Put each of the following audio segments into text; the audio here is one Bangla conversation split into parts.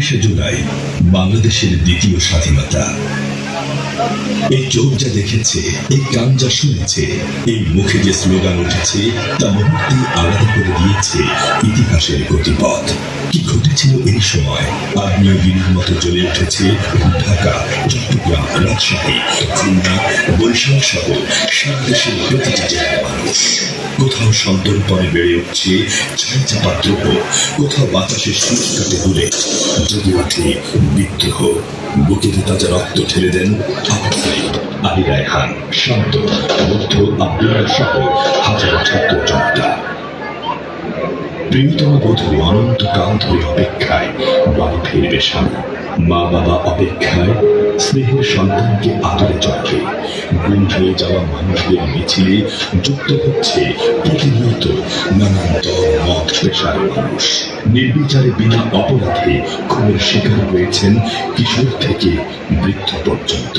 একত্রিশে জুলাই, বাংলাদেশের দ্বিতীয় স্বাধীনতা। এই চোখ যা দেখেছে, এই কান যা শুনেছে, এই মুখে যে স্লোগান উঠেছে, তা মুহূর্তে আলাদা করে দিয়েছে ইতিহাসের গতিপথ। কি ঘটেছিল এই সময়? আগ্নেয়গিরির মতো জ্বলে উঠেছে ঢাকা, চট্টগ্রাম রাজশাহী। খুলনা বরিশাল সহ বিদ্রোহ বুকেতে তাজা রক্ত ঠেলে দেন আবু সাইদ আলী রায়হান, শান্ত, বুদ্ধ আব্দুল্লাহ সহ হাজারো ছাত্র জনতা। প্রিয়তম বধূ অনন্তকাল ধরে অপেক্ষায় বাড়ি ফিরবে স্বামী। মা বাবা অপেক্ষায় স্নেহের সন্তানকে আদরে চলে গুম হয়ে যাওয়া মানুষদের মিছিলে যুক্ত হচ্ছে প্রতিনিয়ত নানান দল, মত, পেশার মানুষ। নির্বিচারে বিনা অপরাধে খুনের শিকার হয়েছেন কিশোর থেকে বৃদ্ধ পর্যন্ত।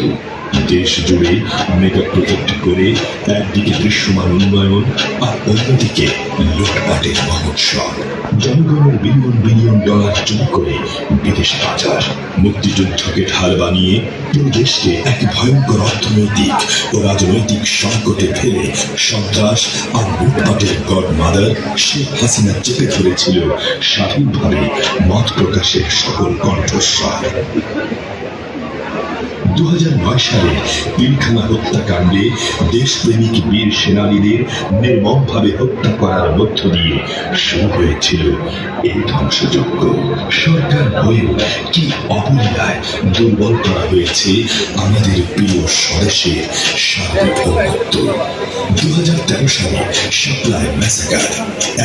দেশ জুড়ে মেগা প্রজেক্ট করে একদিকে দৃশ্যমান উন্নয়ন আর অন্যদিকে লুটপাটের মহোৎসব। জনগণের বিলিয়ন বিলিয়ন ডলার জমা করে বিদেশ পাচার। মুক্তিযুদ্ধকে ঢাল বানিয়ে পুরো দেশকে এক ভয়ঙ্কর অর্থনৈতিক ও রাজনৈতিক সংকটে ফেলে সন্ত্রাস আর লুটপাটের গড মাদার শেখ হাসিনা চেপে ধরেছিল স্বাধীনভাবে মত প্রকাশের সকল কণ্ঠস্বর। দু সালে পিলখানা হত্যাকাণ্ডে দেশপ্রেমিক বীর সেনানীদের নির্মমভাবে হত্যা করার মধ্য দিয়ে শুরু হয়েছিল এই ধ্বংসযজ্ঞ। সরকার হয়েও কি অবলীলায় দুর্বল করা হয়েছে আমাদের প্রিয় স্বদেশের দু সালে সাপ্লাই ম্যাসাকার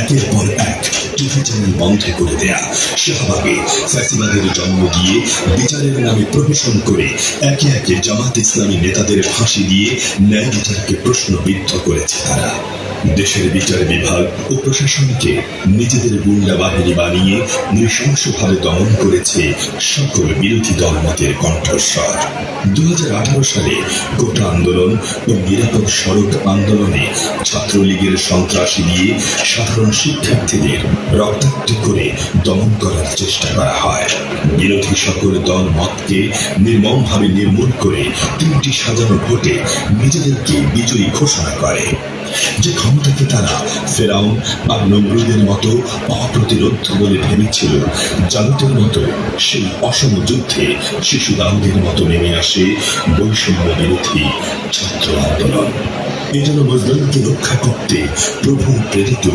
একের পর এক টিভি চ্যানেল বন্ধ করে দেয়া, শাহবাগে ফ্যাসিবাদের জন্ম দিয়ে বিচারের নামে প্রহসন করে একে একে একে জামাত ইসলামী নেতাদের ফাঁসি দিয়ে ন্যায় বিচারকে প্রশ্নবিদ্ধ করেছে তারা। দেশের বিচার বিভাগ ও প্রশাসনকে নিজেদের গুন্ডা বাহিনী বানিয়ে নৃশংসভাবে দমন করেছে সকল বিরোধী দলমতের কণ্ঠস্বর। দু হাজার আঠারো সালে গোটা আন্দোলন ও নিরাপদ সড়ক আন্দোলনে ছাত্রলীগের সন্ত্রাসী দিয়ে সাধারণ শিক্ষার্থীদের রক্তাক্ত করে দমন করার চেষ্টা করা হয়। বিরোধী সকল দল মতকে নির্মমভাবে নির্মূল করে তিনটি সাজানো ভোটে নিজেদেরকে বিজয়ী ঘোষণা করে। যে ক্ষমতাকে তারা ফেরাউন বা নমরুদের মতো অপ্রতিরোধ বলে ভেবেছিল। জালুতের মতো সেই অসম যুদ্ধে শিশু দাউদের মতো নেমে আসে বৈষম্য বিরোধী ছাত্র আন্দোলন। এজন্য মজদুরকে রক্ষা করতে প্রভু প্রেরিত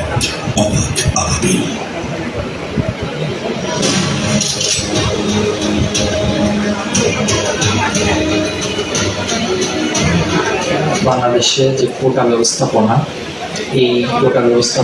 এক অবাক আবাবিল বাংলাদেশে যে কোটা ব্যবস্থাপনা এই কোটা ব্যবস্থা